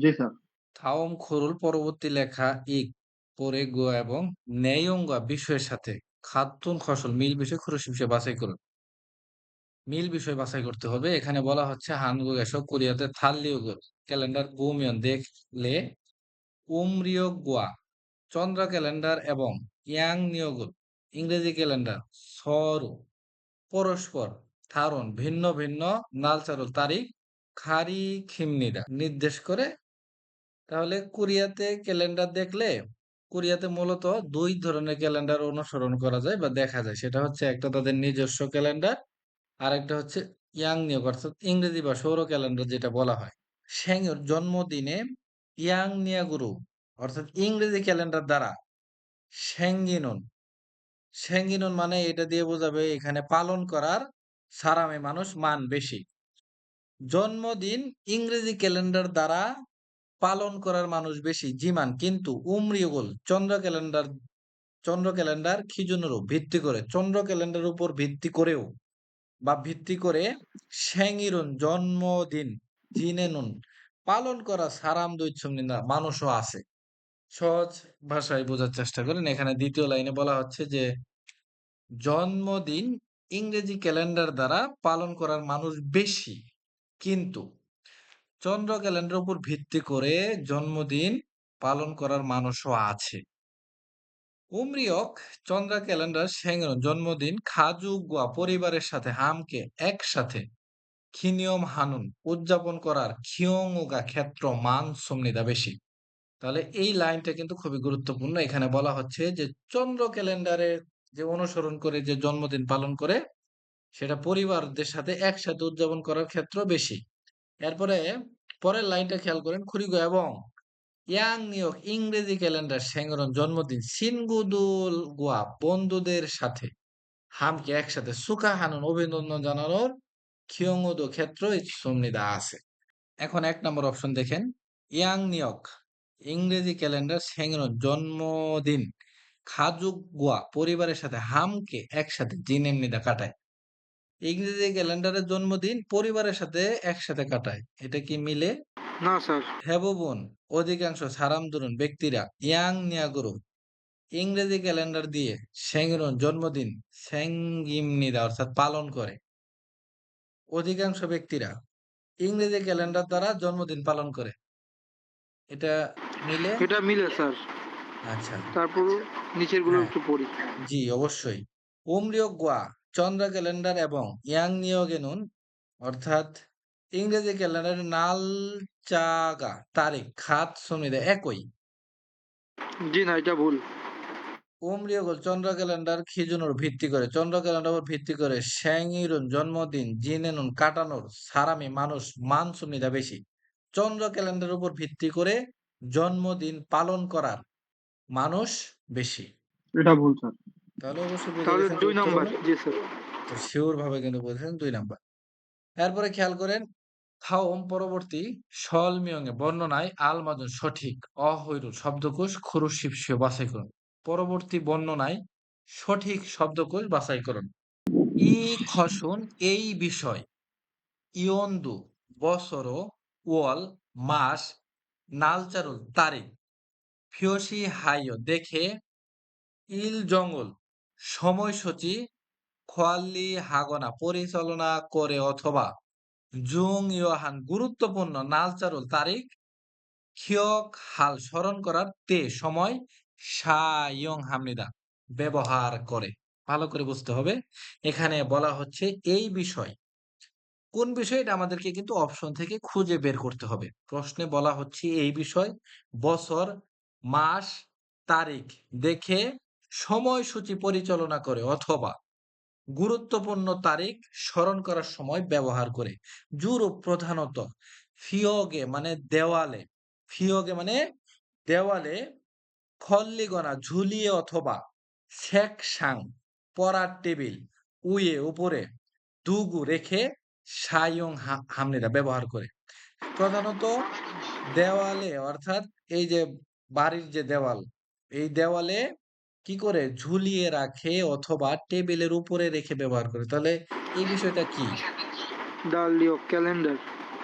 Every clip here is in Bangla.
জি স্যার। থাওম পরবর্তী লেখা ইক, পরে গোয়া এবং বিষয়ের সাথে খাতুন ফসল মিল বিষয় বিষয় বাছাই করুন। মিল বিষয় বাছাই করতে হবে। এখানে বলা হচ্ছে কোরিয়াতে ক্যালেন্ডার বুমিয়ন দেখলে উমরিয়োগুয়া চন্দ্র ক্যালেন্ডার এবং ইয়াং নিয়োগুল ইংরেজি ক্যালেন্ডার সরু পরস্পর থারণ ভিন্ন ভিন্ন নালচারুল তারিখ খারি খিমনিরা নির্দেশ করে তাহলে কোরিয়াতে ক্যালেন্ডার দেখলে কোরিয়াতে মূলত দুই ধরনের ক্যালেন্ডার অনুসরণ করা যায় বা দেখা যায়। সেটা হচ্ছে একটা তাদের নিজস্ব ক্যালেন্ডার আর একটা হচ্ছে ইয়াং নিয়োগ, অর্থাৎ ইংরেজি বা সৌর ক্যালেন্ডার যেটা বলা হয়। শ্যাংয়ের জন্মদিনে ইয়াং নিয়াগুরু, অর্থাৎ ইংরেজি ক্যালেন্ডার দ্বারা শ্যাঙ্গিনুন শ্যাঙ্গিনুন মানে এটা দিয়ে বোঝাবে এখানে পালন করার সারামে মানুষ মান বেশি। জন্মদিন ইংরেজি ক্যালেন্ডার দ্বারা পালন করার মানুষ বেশি, জিমান। কিন্তু উমরিগুল চন্দ্র ক্যালেন্ডার চন্দ্র ক্যালেন্ডার খিজুনেরও ভিত্তি করে। চন্দ্র ক্যালেন্ডার উপর ভিত্তি করেও বা ভিত্তি করে শ্যাঙিরুন জন্মদিন জিনেনুন পালন করা সারাম দৈচ্ছমনিন্দা মানুষও আছে। সহজ ভাষায় বোঝার চেষ্টা করেন। এখানে দ্বিতীয় লাইনে বলা হচ্ছে যে, জন্মদিন ইংরেজি ক্যালেন্ডার দ্বারা পালন করার মানুষ বেশি। কিন্তু চন্দ্র ক্যালেন্ডার উপর ভিত্তি করে জন্মদিন পালন করার মানুষও আছে। উমরিয়ক চন্দ্র ক্যালেন্ডার সেঙ্গন জন্মদিন খাজুগুয়া পরিবারের সাথে হামকে একসাথে খিনিয়ম হানুন উদযাপন করার খিয়ংগা ক্ষেত্র মান সমনিদা বেশি। তাহলে এই লাইনটা কিন্তু খুবই গুরুত্বপূর্ণ। এখানে বলা হচ্ছে যে চন্দ্র ক্যালেন্ডারে যে অনুসরণ করে যে জন্মদিন পালন করে, সেটা পরিবারদের সাথে একসাথে উদযাপন করার ক্ষেত্র বেশি। এরপরে পরের লাইনটা খেয়াল করেন খুরিগো এবং ইয়াং নিয়োগ, ইংরেজি ক্যালেন্ডার, সেঙ্গরন, জন্মদিন, সিনগুদুল গোয়া, বন্ধুদের সাথে হামকে একসাথে সুখা হানুন, অভিনন্দন জানানোর খিয়ংদো ক্ষেত্র সমনিদা আছে। এখন এক নম্বর অপশন দেখেন, ইয়াং নিয়োগ, ইংরেজি ক্যালেন্ডার, সেঙ্গরন, জন্মদিন, খাজুক গোয়া, পরিবারের সাথে হামকে একসাথে জিনেমনিদা কাটায়। ইংরেজি ক্যালেন্ডারের জন্মদিন পরিবারের সাথে একসাথে কাটায় এটা কি মিলে না স্যার। হেবুবন অধিকাংশ সারামদুরুন ব্যক্তিরা ইয়াং নিয়াগুরু ইংরেজি ক্যালেন্ডার দিয়ে সেঙ্গরুন জন্মদিন সেঙ্গিমনিদা অর্থাৎ পালন করে অধিকাংশ ব্যক্তিরা ইংরেজি ক্যালেন্ডার দ্বারা জন্মদিন পালন করে এটা মিলে এটা মিলে স্যার। আচ্ছা তারপর নিচেরগুলো হ্যাঁ। একটু পড়ি। জি অবশ্যই উমরিয় গোয়া চন্দ্র ক্যালেন্ডার এবং ইয়াং নিয়োগেনুন অর্থাৎ ইংরেজি ক্যালেন্ডার নাল চাগা তারিখ খাত সমিদে একই জি না এটা ভুল। উমরিয়গল চন্দ্র ক্যালেন্ডার খিজুনুর ভিত্তি করে চন্দ্র ক্যালেন্ডার উপর ভিত্তি করে শ্যাংইরুন জন্মদিন জিনেনুন কাটানোর সারামি মানুষ মান সুমিদা বেশি চন্দ্র ক্যালেন্ডার উপর ভিত্তি করে জন্মদিন পালন করার মানুষ বেশি এটা ভুল স্যার। তাহলে অবশ্যই তাহলে গেছেন যে ২ উত্তর নাম্বার। জি স্যার। তো শিওর ভাবে কিন্তু বলছেন দুই নাম্বার এরপরে খেয়াল করেন থাওম পরবর্তী সলমিয়ঙে বর্ণনায় আলমাদুন সঠিক অহৈরুল শব্দকোষ খুরুশিপসীয় বাছাই করুন পরবর্তী বর্ণনায় সঠিক শব্দকোষ বাছাই করুন ই খসুন এই বিষয় ইয়ন্দু বছর ওয়াল মাস নালচারুল তারিখ ফিয়সি হাইয় দেখে ইল জঙ্গল সময়সূচি খোয়াল্লি, হাগনা, পরিচালনা করে অথবা জুং ইয়োহান গুরুত্বপূর্ণ নালচারুল তারিখ, খিয়ক হাল স্মরণ করার তে সময় সায়ং হামনিদা ব্যবহার করে। ভালো করে বুঝতে হবে। এখানে বলা হচ্ছে এই বিষয়। কোন বিষয়টা আমাদেরকে কিন্তু অপশন থেকে খুঁজে বের করতে হবে? প্রশ্নে বলা হচ্ছে এই বিষয় বছর, মাস, তারিখ দেখে সময়সূচি পরিচালনা করে অথবা গুরুত্বপূর্ণ তারিখ স্মরণ করার সময় ব্যবহার করে। জুরো প্রধানত ফিয়গে মানে দেওয়ালে। ফিয়গে মানে দেওয়ালে খল্লিগনা ঝুলিয়ে অথবা শেক সাং পড়ার টেবিল উয়ে উপরে দুগু রেখে সায়ং হামনিরা ব্যবহার করে। প্রধানত দেওয়ালে অর্থাৎ এই যে বাড়ির যে দেওয়াল, এই দেওয়ালে কি করে ঝুলিয়ে রাখে অথবা টেবিলের উপরে রেখে ব্যবহার করে? তাহলে এই বিষয়টা কি? ডালিও ক্যালেন্ডার।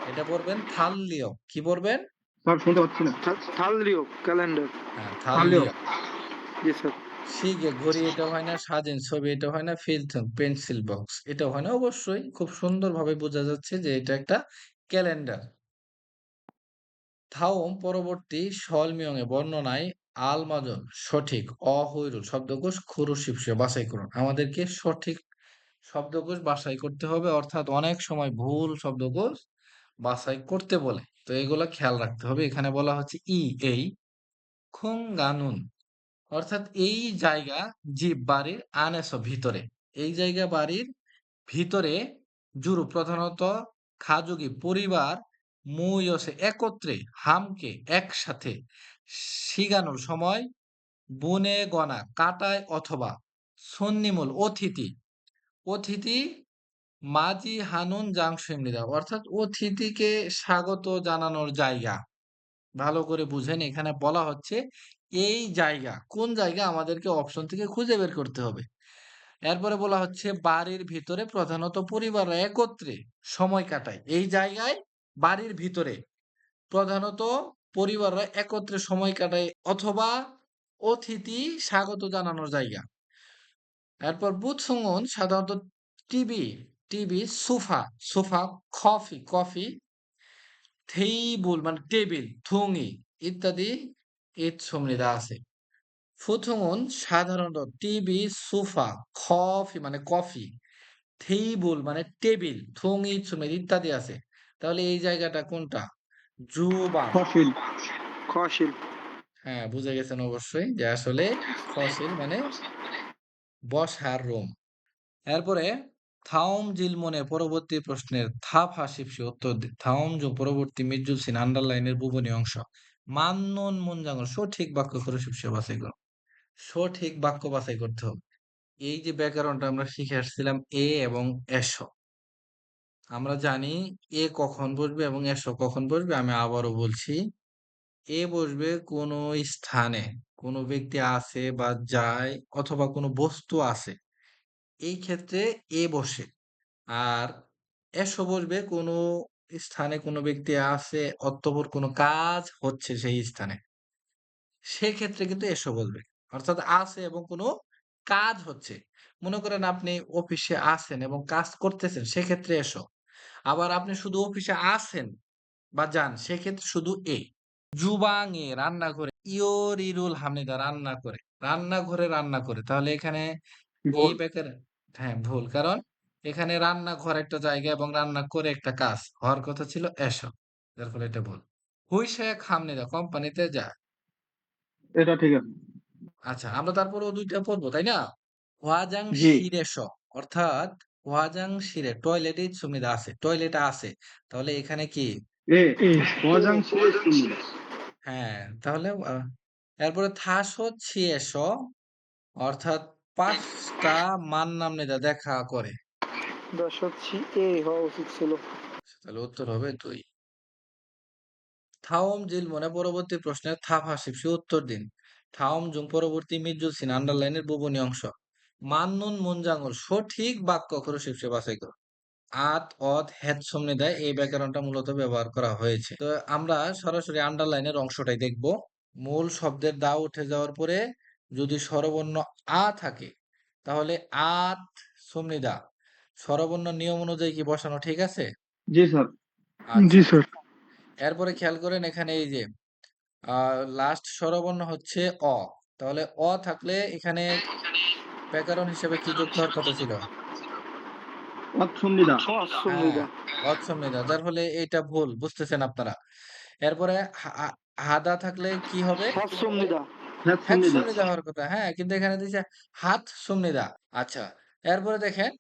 এটা পড়বেন থাল্লিও। কি পড়বেন? স্যার শুনতে পাচ্ছি না। থালরিও ক্যালেন্ডার। হ্যাঁ? থালিয়া জি স্যার। শিখে ঘড়ি এটা হয় না স্বাধীন ছবি এটা হয় না ফিল্থম পেন্সিল বক্স। এটা হয় না অবশ্যই। খুব সুন্দরভাবে বোঝা যাচ্ছে যে এটা একটা ক্যালেন্ডার। থাওম পরবর্তী সলমিয়ঙে বর্ণনায় আল মাজন সঠিক, অহৈরুল শব্দকোষ খুরুশিপসে বাছাই করুন। আমাদেরকে সঠিক শব্দকোষ বাছাই করতে হবে, অর্থাৎ অনেক সময় ভুল শব্দকোষ বাছাই করতে বলে। তো এগুলা খেয়াল রাখতে হবে। এখানে বলা হচ্ছে ই, এই, খুং গানুন অর্থাৎ এই জায়গা জীব বাড়ির আনেস ভিতরে। এই জায়গা বাড়ির ভিতরে জুরু প্রধানত খাজুগি পরিবার মুয়সে একত্রে হামকে একসাথে শিগানোর সময় বনে গনা, কাটায় অথবা সন্নিমূল অতিথি অতিথি মাজি হানুন জাংশিমনিদা অর্থাৎ অতিথিকে স্বাগত জানানোর জায়গা। ভালো করে বুঝেন, এখানে বলা হচ্ছে এই জায়গা, কোন জায়গা আমাদেরকে অপশন থেকে খুঁজে বের করতে হবে। এরপরে বলা হচ্ছে বাড়ির ভিতরে প্রধানত পরিবাররা একত্রে সময় কাটায়। এই জায়গায় বাড়ির ভিতরে। প্রধানত পরিবাররা একত্রে সময় কাটায় অথবা অতিথি স্বাগত জানানোর জায়গা। এরপর বুথ সাধারণত TV TV, sofa sofa, coffee coffee থেইবুল মানে টেবিল থুঙি ইত্যাদি ঈদ সমৃদ্ধা আছে। ফুথুঙ্গন সাধারণত টিভি, সোফা, কফি মানে কফি থেইবুল মানে টেবিল থুঙি সুমের ইত্যাদি আছে। তাহলে এই জায়গাটা কোনটা? Juba fossil. খশিল হ্যাঁ বুঝে গেছেন অবশ্যই যে আসলে ফসিল মানে বসার রুম। এরপরে থাওম জিলমনে পরবর্তী প্রশ্নের থাপ হাসিপসি উত্তর দি থাওম জু পরবর্তী মির্জুল সিন আন্ডারলাইনের বুবনী অংশ। মান্নন মুনজাঙ্গল সঠিক বাক্য করে শিবসে বাছাই করো সঠিক বাক্য বাছাই করতে হবে। এই যে ব্যাকরণটা আমরা শিখে আসছিলাম এ এবং এস আমরা জানি এ কখন বসবে এবং এস কখন বসবে, আমি আবারও বলছি, এ বসবে কোনো স্থানে, কোনো ব্যক্তি আছে বা যায় অথবা কোনো বস্তু আছে, এই ক্ষেত্রে এ বসে। আর এসো বসবে কোনো স্থানে কোনো ব্যক্তি আছে, অতঃপর কোনো কাজ হচ্ছে সেই স্থানে, সেক্ষেত্রে কিন্তু এসো বলবে। অর্থাৎ আছে এবং কোনো কাজ হচ্ছে। মনে করেন আপনি অফিসে আছেন এবং কাজ করতেছেন, সেক্ষেত্রে এসো। আবার আপনি শুধু অফিসে আছেন বা যান সেক্ষেত্রে শুধু এ। জুবাঙে রান্না করে ইয়োরিরুল হামিদা রান্না করে রান্নাঘরে রান্না করে। তাহলে এখানে এই বেকার হ্যাঁ ভুল। কারণ এখানে রান্নাঘর একটা জায়গা এবং রান্না করে একটা কাজ হওয়ার কথা ছিল এসো যার ফলে এটা ভুল। হুইসে খামনিদা কোম্পানিতে যা। এটা ঠিক আছে। আচ্ছা আমরা তারপরেও দুইটা পড়ব তাই না? ওয়াজাং জি শিরেস অর্থাৎ ওয়াজাং শিরে টয়লেটে সুবিধা আছে টয়লেট আছে। তাহলে এখানে কি? ওয়াজাং শিরে হ্যাঁ তাহলে এরপরে থাস হচ্ছে এসো অর্থাৎ পাঁচটা মান নাম নেদা দেখা করে। তাহলে উত্তর হবে দুই। থাওম জিল মনে পরবর্তী প্রশ্নের থাপ হাসিপসি উত্তর দিন। থাওম জুং পরবর্তী মির্জুল সিন আন্ডারলাইনের বুবনী অংশ। মান্নুন মুনজাঙ্গল সঠিক বাক্য করে শিবসে বাছাই করো আত অত হেদ সমনে দেয় এই ব্যাকরণটা মূলত ব্যবহার করা হয়েছে। তো আমরা সরাসরি আন্ডারলাইনের অংশটাই দেখব। মূল শব্দের দা উঠে যাওয়ার পরে যদি স্বরবর্ণ আ থাকে তাহলে আত সমনিদা স্বরবর্ণ নিয়ম অনুযায়ী কি বসানো ঠিক আছে? জি স্যার। আচ্ছা। স্যার। এরপরে খেয়াল করেন এখানে এই যে আহ লাস্ট স্বরবর্ণ হচ্ছে অ। তাহলে অ থাকলে এখানে ব্যাকরণ হিসেবে কি যুক্ত হওয়ার কথা ছিল? হ্যাঁ যার ফলে এটা ভুল বুঝতেছেন আপনারা। এরপরে হাদা থাকলে কি হবে? হ্যাঁ হওয়ার কথা। হ্যাঁ কিন্তু এখানে দিচ্ছে হাত সুমনিদা আচ্ছা এরপরে দেখেন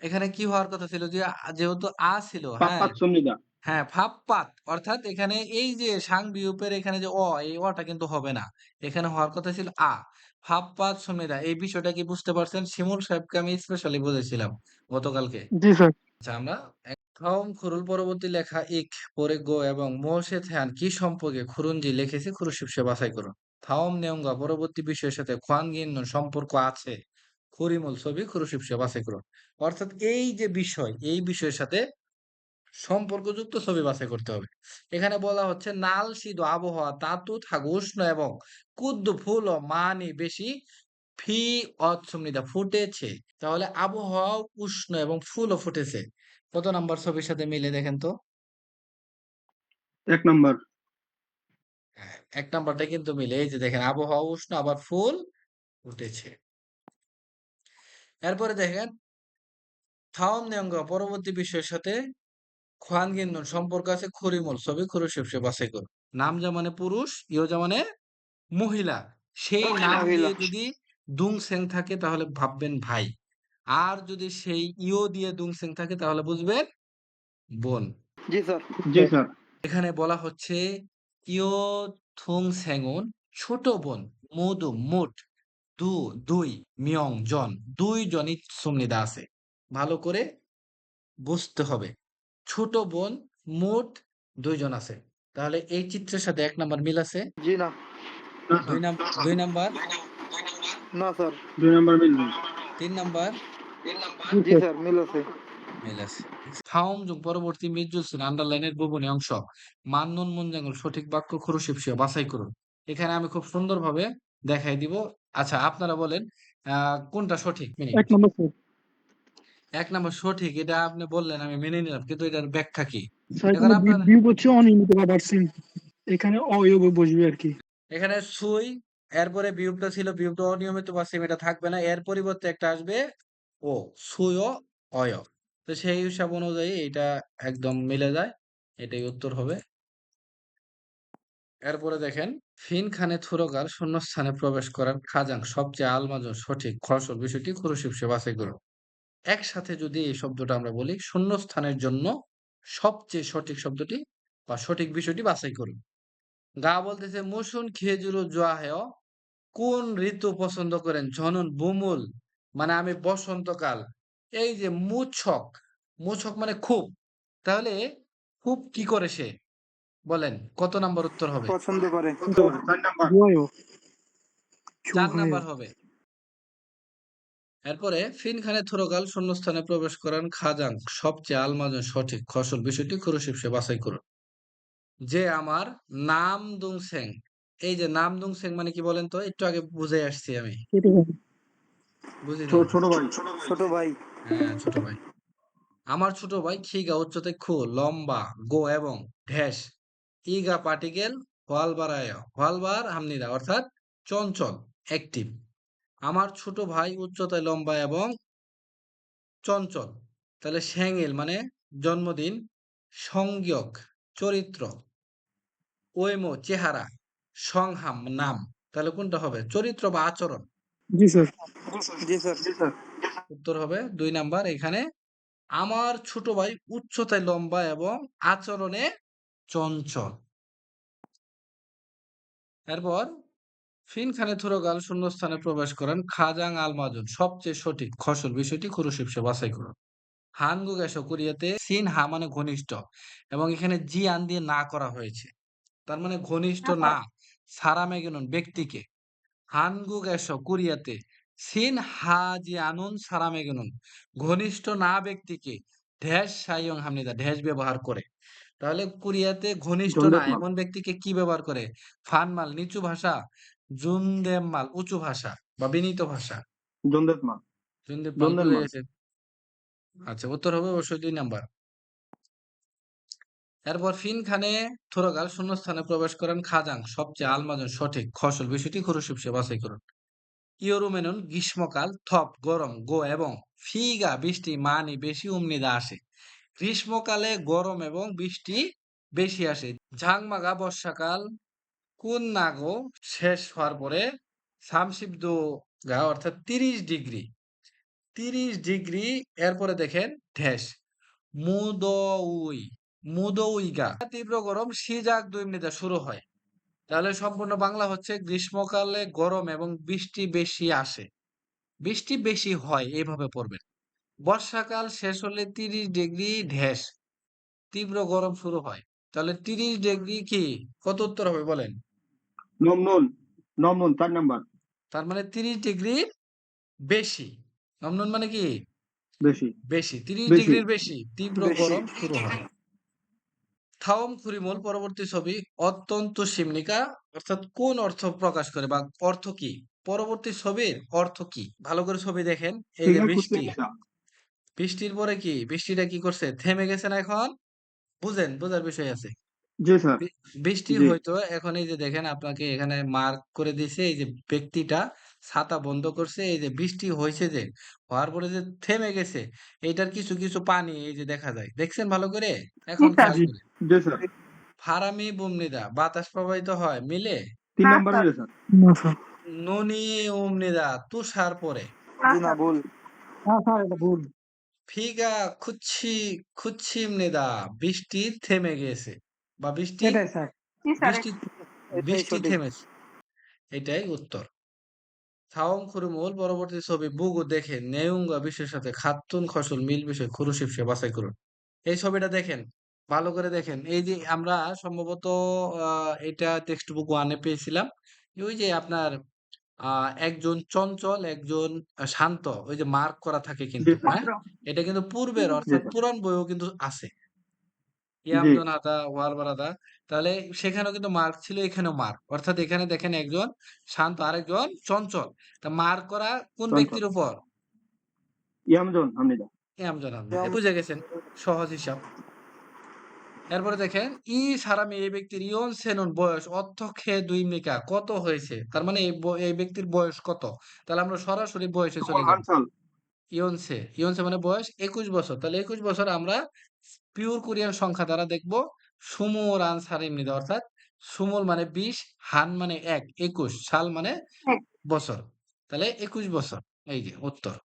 এখানে কি হওয়ার কথা ছিল? যে যেহেতু আ ছিল হ্যাঁ। হ্যাঁ ফাপ্পাত। অর্থাৎ এখানে এই যে সাং বিয়োগের এখানে যে অ এই অটা কিন্তু হবে না। এখানে হওয়ার কথা ছিল আ। ফাপ্পাত সুমিদা এই বিষয়টা কি বুঝতে পারছেন? শিমুল সাহেবকে আমি স্পেশালি বুঝেছিলাম গতকালকে। জি স্যার। আচ্ছা আমরা একদম খুরুল পরবর্তী লেখা ইক পরে গো এবং মোশে থ্যান কি সম্পর্কে খুরুনজি লিখেছে? খুরুশিবসে বাছাই করুন। থাওম নেওঙ্গা পরবর্তী বিষয়ের সাথে খুয়ান গিন সম্পর্ক আছে। খুরিমুল ছবি খুরুশিবসে বাছাই করুন। অর্থাৎ এই যে বিষয় এই বিষয়ের সাথে সম্পর্কযুক্ত ছবি বাছাই করতে হবে। এখানে বলা হচ্ছে নাল সিধু আবহাওয়া তাতু থাকু উষ্ণ এবং কুদ্দু ফুল ও মানি বেশি ফি অৎসুমনিদা ফুটেছে। তাহলে আবহাওয়া উষ্ণ এবং ফুলও ফুটেছে। কত নাম্বার ছবির সাথে মিলে দেখেন তো? এক নম্বর। হ্যাঁ, এক নাম্বারটা কিন্তু মিলে। এই যে দেখেন আবহাওয়া উষ্ণ আবার ফুল ফুটেছে। এরপরে দেখেন থাওম নেয়ঙ্গ পরবর্তী বিষয়ের সাথে খোয়ান গিন্দন সম্পর্ক আছে খরিমল ছবি খুরুশিবসে বাছাই করো। নাম মানে পুরুষ ইয় মানে মহিলা। সেই নাম দিয়ে যদি দুং সেং থাকে তাহলে ভাববেন ভাই। আর যদি সেই ইও দিয়ে দুং সেং থাকে তাহলে বুঝবেন বোন। জি স্যার। জি স্যার। এখানে বলা হচ্ছে ইও থুং সেঙ্গুন ছোট বোন মধু মুট দু দুই মিয়ং জন। দুই জনই সুমনিদা আছে। ভালো করে বুঝতে হবে। ছোট বোন মোট দুইজন আছে। তাহলে এই চিত্রের সাথে এক নাম্বার মিল আছে? জি না। না দুই নাম্বার? দুই নাম্বার? না স্যার। দুই নম্বর মিলবে তিন নাম্বার? জি স্যার মিল আছে। মিল আছে। থাউম যুগ পরবর্তী মিজুসিন আন্ডারলাইনের বুবনি অংশ। মান্নন মুনজাঙ্গল সঠিক বাক্য খুরুশিপসিও বাছাই করুন। এখানে আমি খুব সুন্দরভাবে দেখাই দিব। আচ্ছা আপনারা বলেন আহ কোনটা সঠিক? মিনিট। এক নম্বর স্যার। এক নাম্বার সঠিক এটা আপনি বললেন আমি মেনে নিলাম কিন্তু এটার ব্যাখ্যা কি? এখানে আপনারা- বিয়োগ অনিয়মিত বা এখানে অয়োগ বসবে আর কি। এখানে সুই এরপরে বিয়োগটা ছিল বিয়োগটা অনিয়মিত বা সেম এটা থাকবে না এর পরিবর্তে একটা আসবে ও সুই ও অয়। তো সেই হিসাব অনুযায়ী এটা একদম মিলে যায় এটাই উত্তর হবে। এরপরে দেখেন ফিন খানে থুরকার শূন্যস্থানে প্রবেশ করার খাজাং সবচেয়ে আলমাজন সঠিক খসল বিষয়টি খুরুশিপসে বাছাই করুন একসাথে যদি এই শব্দটা আমরা বলি শূন্যস্থানের জন্য সবচেয়ে সঠিক শব্দটি বা সঠিক বিষয়টি বাছাই করুন। গা বলতেছে মুসুন খেজুর জোয়াহেয় কোন ঋতু পছন্দ করেন? জনন বুমুল মানে আমি বসন্তকাল। এই যে মুছক মুছক মানে খুব। তাহলে খুব কি করে সে? বলেন কত নাম্বার উত্তর হবে? পছন্দ করে। চার নাম্বার হবে। এরপরে ফিন খানে থুরকাল শূন্যস্থানে প্রবেশ করেন খাজাং। সবচেয়ে আলমাজন সঠিক ফসল বিষয়টি খুরুশিপসে বাছাই করুন। যে আমার নাম দুংসেং। এই যে নাম দুংসেং মানে কি বলেন তো? একটু আগে বুঝে আসছি আমি। ছোট ভাই। ছোট ভাই। হ্যাঁ ছোট ভাই। আমার ছোট ভাই খিগা উচ্চতে খু লম্বা গো এবং ঢেস। ইগা পার্টিকেল হোয়ালবারায় হোয়ালবার হামনিদা অর্থাৎ চঞ্চল অ্যাক্টিভ। আমার ছোট ভাই উচ্চতায় লম্বা এবং চঞ্চল। তাহলে শ্যাঙ্গেল মানে জন্মদিন সংজ্ঞক চরিত্র। ওয়েমো চেহারা সংহাম নাম। তাহলে কোনটা হবে? চরিত্র বা আচরণ? জি স্যার জি স্যার। জি স্যার। উত্তর হবে দুই নাম্বার। এখানে আমার ছোট ভাই উচ্চতায় লম্বা এবং আচরণে চঞ্চল। এরপর ফিন খানে থুরগাল শূন্যস্থানে প্রবেশ করেন খাজাং আলমাজুন সবচেয়ে সঠিক খসল বিষয়টি খুরুশিপসে বাছাই করুন। হানগু গ্যাস কোরিয়াতে সিন হা মানে ঘনিষ্ঠ এবং এখানে জি আন দিয়ে না করা হয়েছে। তার মানে ঘনিষ্ঠ না সারা মেগেনন ব্যক্তিকে। হানগু গ্যাস কোরিয়াতে সিন হা জি আনুন সারা মেগেনন ঘনিষ্ঠ না ব্যক্তিকে ঢ্যাস সাইয়ং হামনিদা ঢ্যাস ব্যবহার করে। তাহলে কোরিয়াতে ঘনিষ্ঠ না এমন ব্যক্তিকে কি ব্যবহার করে? ফানমাল নিচু ভাষা জুনদেমাল উঁচু ভাষা বা বিনীত ভাষা? জুনদেমাল। গেছে আচ্ছা উত্তর হবে অবশ্যই দুই নাম্বার। এরপর ফিন খানে থোরগাল শূন্যস্থানে প্রবেশ করেন খাজাং সবচেয়ে আলমাজন সঠিক ফসল বিষয়টি খুরুশিপসে বাছাই করুন। ইয়োরুমেনন গ্রীষ্মকাল থপ গরম গো এবং ফিগা বৃষ্টি মানি বেশি উমনিদা আসে। গ্রীষ্মকালে গরম এবং বৃষ্টি বেশি আসে। ঝাংমাগা বর্ষাকাল কোন নাগো শেষ হওয়ার পরে সামশিব্দ গা, অর্থাৎ তিরিশ ডিগ্রি। তিরিশ ডিগ্রি এরপরে দেখেন ঢেস। মুদউই গা। তীব্র গরম, সিজাক দুই মিনিটে শুরু হয়। তাহলে সম্পূর্ণ বাংলা হচ্ছে গ্রীষ্মকালে গরম এবং বৃষ্টি বেশি আসে। বৃষ্টি বেশি হয় এইভাবে পড়বেন। বর্ষাকাল শেষ হলে তিরিশ ডিগ্রি ঢেস। তীব্র গরম শুরু হয়। তাহলে তিরিশ ডিগ্রি কি? কত উত্তর হবে বলেন? নমনুন নমনুন চার নম্বর তার মানে তিরিশ ডিগ্রি বেশি। নমনুন মানে কি? বেশি। বেশি। তিরিশ। ডিগ্রির বেশি। তীব্র গরম শুরু হয়। থাওম খুরিমুল পরবর্তী ছবি অত্যন্ত সিমনিকা অর্থাৎ কোন অর্থ প্রকাশ করে বা অর্থ কি? পরবর্তী ছবির অর্থ কি? ভালো করে ছবি দেখেন। এই যে বৃষ্টি। বৃষ্টির পরে কি? বৃষ্টিটা কি করছে? থেমে গেছে না এখন? বুঝেন বোঝার বিষয় আছে। জি স্যার। বৃষ্টি জি। হয়তো এখন এই যে দেখেন আপনাকে এখানে মার্ক করে দিছে এই যে ব্যক্তিটা ছাতা বন্ধ করছে এই যে বৃষ্টি হয়েছে যে হওয়ার পরে যে থেমে গেছে এটার কিছু কিছু পানি এই যে দেখা যায়। দেখছেন ভালো করে? এখন খেয়াল জি। করে জি স্যার। ফারামি বুমনিদা বাতাস প্রবাহিত হয় মিলে? তিন নাম্বার মিলে স্যার। না স্যার ননি উমনিদা তুষার পরে? জি না ভুল। না স্যার এটা ভুল। ফিগা খুচ্ছি খুচ্ছিমনিদা বৃষ্টি থেমে গেছে। বা বৃষ্টি এটাই স্যার। বৃষ্টি বৃষ্টি থেমেছে। এটাই উত্তর। থাওম খুরুমুল পরবর্তী ছবি বুগু দেখে নেউঙ্গা বিশ্বের সাথে খাতুন মিল বিষয় খুরুশিপসে বাছাই করুন। এই ছবিটা দেখেন ভালো করে দেখেন। এই যে আমরা সম্ভবত আহ, এটা টেক্সট বুক ওয়ানে পেয়েছিলাম। ওই যে আপনার আহ একজন চঞ্চল একজন শান্ত ওই যে মার্ক করা থাকে কিন্তু হ্যাঁ? এটা কিন্তু পূর্বের অর্থাৎ পুরাণ বইও কিন্তু আছে। আদা ওয়ালবার তাহলে সেখানেও কিন্তু মার্ক ছিল এখানেও মার্ক। অর্থাৎ এখানে দেখেন একজন শান্ত আরেকজন চঞ্চল। তা মার্ক করা কোন ব্যক্তির উপর? ইয়ামজন হামনিদা ইয়ামজন আহমেদ বুঝে গেছেন? সহজ হিসাব। এরপরে দেখেন ই সারামি এই ব্যক্তির ইয়ন সেনুন বয়স অর্থক্ষে দুই মিকা। কত হয়েছে? তার মানে এই ব্যক্তির বয়স কত? তাহলে আমরা সরাসরি বয়সে চলে যাব হানসাল ইয়নসে ইয়নসে মানে বয়স একুশ বছর। তাহলে একুশ বছর আমরা পিওর কোরিয়ান সংখ্যা দ্বারা দেখব সুমুর আনসার এমনি অর্থাৎ সুমুল মানে বিশ হান মানে এক একুশ সাল মানে বছর। তাহলে একুশ বছর এই যে উত্তর।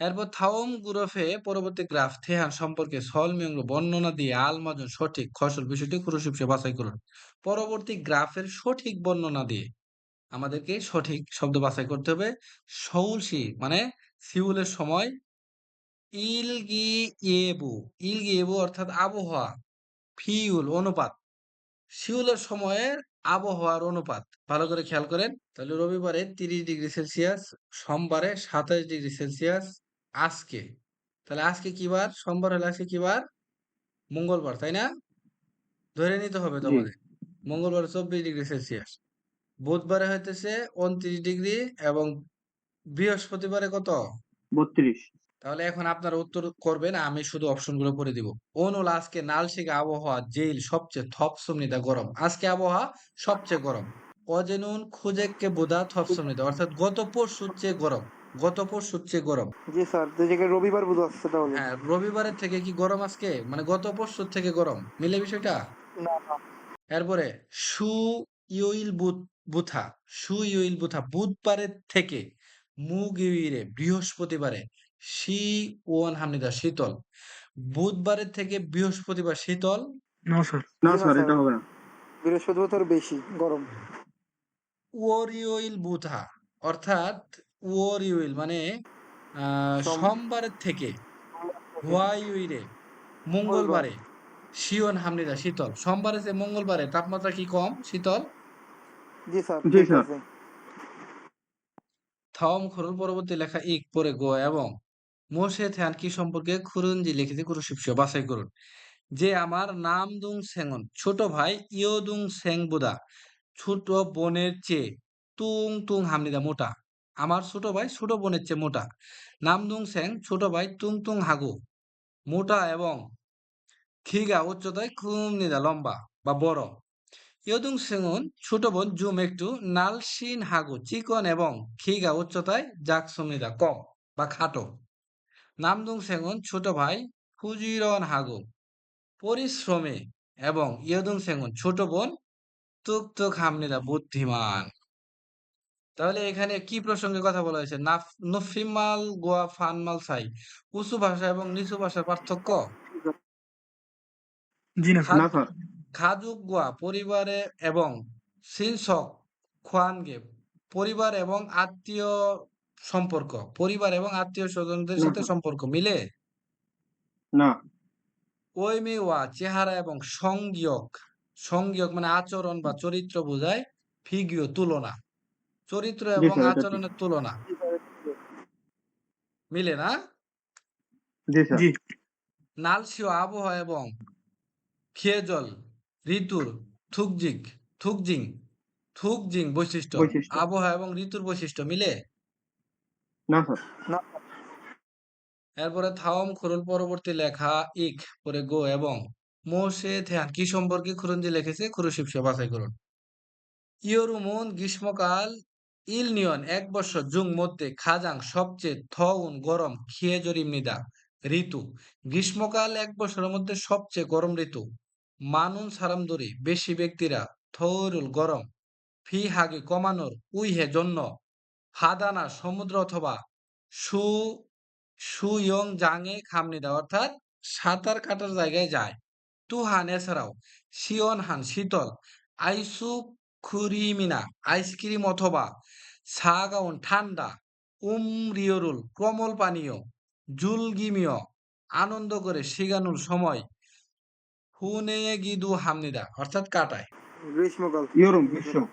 এরপর থাওম গুরফে পরবর্তী গ্রাফ থেহান সম্পর্কে সল মিয়ং বর্ণনা দিয়ে আল মাজন সঠিক ফসল বিষয়টি ক্রুশিপসে বাছাই করুন। পরবর্তী গ্রাফের সঠিক বর্ণনা দিয়ে আমাদেরকে সঠিক শব্দ বাছাই করতে হবে। সৌলসি মানে সিউলের সময় ইলগি ইয়েবু ইলগি ইয়েবু অর্থাৎ আবহাওয়া ফিউল অনুপাত। শিউলের সময়ের আবহাওয়ার অনুপাত ভালো করে খেয়াল করেন। তাহলে রবিবারে তিরিশ ডিগ্রি সেলসিয়াস সোমবারে সাতাশ ডিগ্রি সেলসিয়াস আজকে। তাহলে আজকে কি বার? সোমবার হলে আজকে কি বার? মঙ্গলবার তাই না? ধরে নিতে হবে তোমাদের। মঙ্গলবার চব্বিশ ডিগ্রি সেলসিয়াস। বুধবারে হইতেছে উনত্রিশ ডিগ্রি এবং বৃহস্পতিবারে কত? বত্রিশ। তাহলে এখন আপনারা উত্তর করবেন আমি শুধু অপশনগুলো পড়ে দিব। অনুল আজকে নালশিকা আবহাওয়া জেল সবচেয়ে থপসমনিদা গরম। আজকে আবহাওয়া সবচেয়ে গরম। অজেনুন খুজেককে বোধা থপসমনিদা অর্থাৎ গত পরশুর চেয়ে গরম গত পরশুর চেয়ে গরম। জি স্যার রবিবার বুধ আসছে তাহলে। হ্যাঁ রবিবারের থেকে কি গরম আজকে? মানে গত পরশুর থেকে গরম। মিলে বিষয়টা? না না। এরপরে সু ইউইল বুথ বুথা সু ইউইল বুথা বুধবারের থেকে মুগ ইউইরে বৃহস্পতিবারে শি ওয়ান হামনিদা শীতল। বুধবারের থেকে বৃহস্পতিবার শীতল। না স্যার না স্যার স্যার এটা হবে না। বৃহস্পতিবার বেশি গরম। ওরিওইল বুথা অর্থাৎ ওরিওইল মানে সোমবারের থেকে হোয়াইউইরে মঙ্গলবার। মঙ্গলবারে। শিওন হামনিদা শীতল। সোমবারে যে মঙ্গলবারে তাপমাত্রা কি কম শীতল? জি স্যার জি স্যার থম খরুল পরবর্তী লেখা ইক পরে গো এবং মোশে থ্যান কি সম্পর্কে খুরুনজি লিখিতে কুরুশিপস বাছাই করুন। যে আমার নাম দুং সেঙ্গন ছোট ভাই ইয় দুং সেং বুদা, ছোট বোনের চেয়ে তুং তুং হামনিদা মোটা। আমার ছোট ভাই ছোট বোনের চেয়ে মোটা। নাম দুং সেং, ছোট ভাই তুং তুং হাগু, মোটা এবং খিগা উচ্চতায় খুব নিদা লম্বা বা বড়। ইয়দুং সেঙ্গুন ছোট বোন জুম একটু নালসিন হাগু, চিকন এবং খিগা উচ্চতায় জাকসুমনিদা কম বা খাটো। নামদুং সেঙ্গুন ছোট ভাই ফুজিরন হাগু। পরিশ্রমে এবং ইয়দুং সেঙ্গুন ছোট বোন তুক তুক হামনিদা বুদ্ধিমান। তাহলে এখানে কি প্রসঙ্গে কথা বলা হয়েছে? নফিমাল গোয়া ফানমাল সাই উঁচু ভাষা এবং নিচু ভাষার পার্থক্য? খাজুক গোয়া পরিবারে এবং সিনসক খোয়ানগে পরিবার এবং আত্মীয় সম্পর্ক পরিবার এবং আত্মীয় স্বজনদের সাথে সম্পর্ক মিলে? না। ওইমেওয়া চেহারা এবং সংযোগ সংযোগ মানে আচরণ বা চরিত্র বোঝায় ফিগিও তুলনা। চরিত্র এবং আচরণের তুলনা। মিলে না? জি নালসিও আবহাওয়া এবং খেজল ঋতুর থুকজিক থুকজিং থুকজিং বৈশিষ্ট্য। বৈশিষ্ট্য। আবহাওয়া এবং ঋতুর বৈশিষ্ট্য মিলে? না স্যার এরপরে থাওম খুরুল পরবর্তী লেখা ইক পরে গো এবং মোশে ধ্যান কি সম্পর্কে খুরঞ্জি লিখেছে? খুরুশিবসে বাছাই করুন। ইয়রুমুন গ্রীষ্মকাল ইলনিয়ন এক বছর জুং মধ্যে খাজাং সবচেয়ে থউন গরম খিয়েজরিমনিদা ঋতু। গ্রীষ্মকাল এক বছরের মধ্যে সবচেয়ে গরম ঋতু। মানুন সারাম সারামদুরি বেশি ব্যক্তিরা থৌরুল গরম। ফি হাগি কমানোর উইহে জন্য হাদানা সমুদ্র অথবা সু সুয়ং জাঙে খামনিদা অর্থাৎ সাঁতার কাটার জায়গায় যায়। তুহান এছাড়াও শিয়ন হান শীতল আইসু খুরিমিনা আইসক্রিম অথবা সাগাউন ঠান্ডা উমরিয়রুল কোমল পানীয় জুলগিমিয় আনন্দ করে শিগানুর সময় হুনে গিদু হামনিদা অর্থাৎ কাটায়। গ্রীষ্মকাল ইয়রম গ্রীষ্ম।